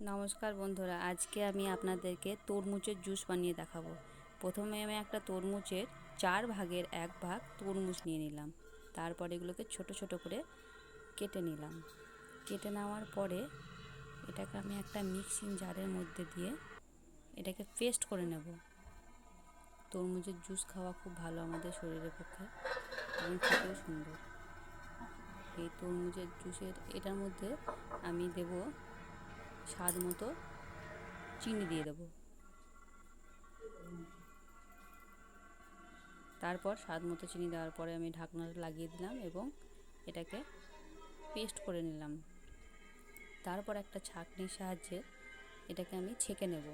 নমস্কার বন্ধুরা, আজকে আমি আপনাদেরকে তরমুজের জুস বানিয়ে দেখাবো। প্রথমে আমি একটা তরমুজের চার ভাগের এক ভাগ তরমুজ নিয়ে নিলাম। তারপর এগুলোকে ছোট ছোট করে কেটে নিলাম। কেটে নেওয়ার পরে এটাকে আমি একটা মিক্সিং জারের মধ্যে দিয়ে এটাকে পেস্ট করে নেব। তরমুজের জুস খাওয়া খুব ভালো আমাদের শরীরের পক্ষে এবং খেতেও সুন্দর। এই তরমুজের জুসের এটার মধ্যে আমি দেব স্বাদ মতো চিনি দিয়ে দেবো। তারপর স্বাদ মতো চিনি দেওয়ার পরে আমি ঢাকনাটা লাগিয়ে দিলাম এবং এটাকে পেস্ট করে নিলাম। তারপর একটা ছাঁকনির সাহায্যে এটাকে আমি ছেঁকে নেব।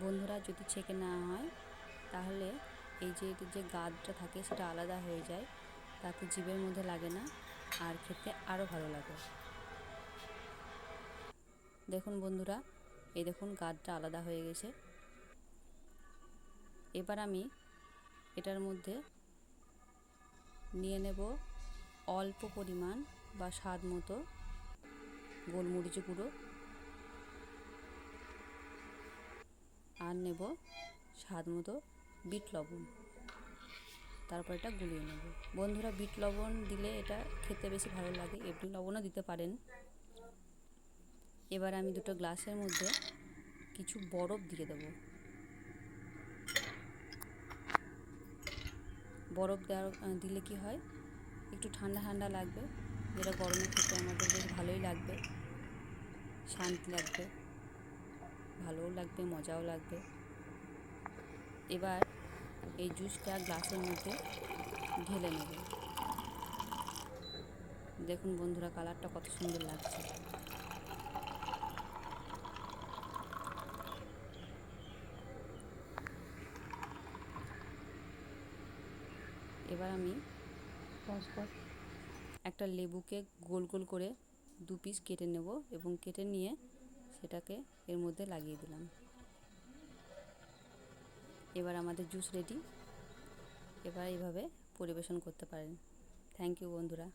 বন্ধুরা, যদি ছেঁকে নেওয়া হয়, তাহলে এই যে যে গাদটা থাকে সেটা আলাদা হয়ে যায়। তাতে জীবের মধ্যে লাগে না। আর খেতে আরও ভালো লাগে। দেখুন বন্ধুরা, এই দেখুন গাদটা আলাদা হয়ে গেছে। এবার আমি এটার মধ্যে নিয়ে নেব অল্প পরিমাণ বা স্বাদ মতো গোলমরিচ গুঁড়ো। আর নেব স্বাদ মতো বিট লবণ। তারপর এটা গুলিয়ে নেব। বন্ধুরা বিট লবণ দিলে এটা খেতে বেশি ভালো লাগে এমনি লবণও দিতে পারেন। এবার আমি দুটো গ্লাসের মধ্যে কিছু বরফ দিয়ে দেব। বরফ দেওয়ার, দিলে কি হয়? একটু ঠান্ডা ঠান্ডা লাগবে। যেটা গরমে খেতে আমাদের বেশ ভালোই লাগবে। শান্তি লাগবে। ভালোও লাগবে, মজাও লাগবে। এবার এই জুসটা গ্লাসের মধ্যে ঢেলে নেব। দেখুন বন্ধুরা কালারটা কত সুন্দর লাগছে। এবার আমি একটা লেবুকে গোল গোল করে দু পিস কেটে নেব এবং কেটে নিয়ে সেটাকে এর মধ্যে লাগিয়ে দিলাম। এবার আমাদের জুস রেডি এবার এইভাবে পরিবেশন করতে পারেন। থ্যাংক ইউ বন্ধুরা।